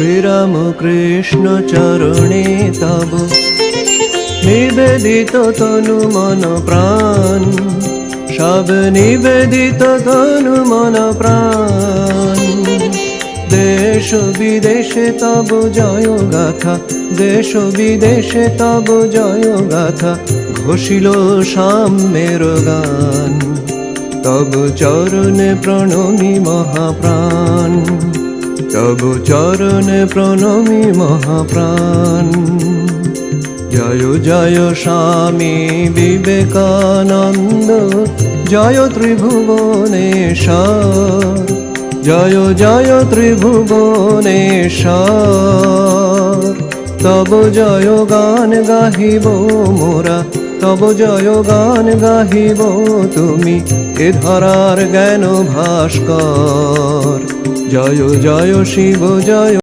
শ্রীরাম কৃষ্ণ চরণে তব নিবেদিত তনু মন প্রাণ সব নিবেদিত তনু মন প্রাণ দেশ বিদেশে তব জয় গাথা দেশ বিদেশে তব জয় গাথা ঘোষিল সাম্যের গান তব চরণে প্রণমী মহাপ্রাণ তব চরণে প্রণমী মহাপ্রাণ। জয় জয় স্বামী বিবেকানন্দ, জয় ত্রিভুবনেশ্বর জয় জয় ত্রিভুবনেশ্বর তব জয় গান গাহিব মোরা, তব জয় গান গাহিব তুমি। এ ধরার জ্ঞান ভাস্কর। জয় জয় শিব জয়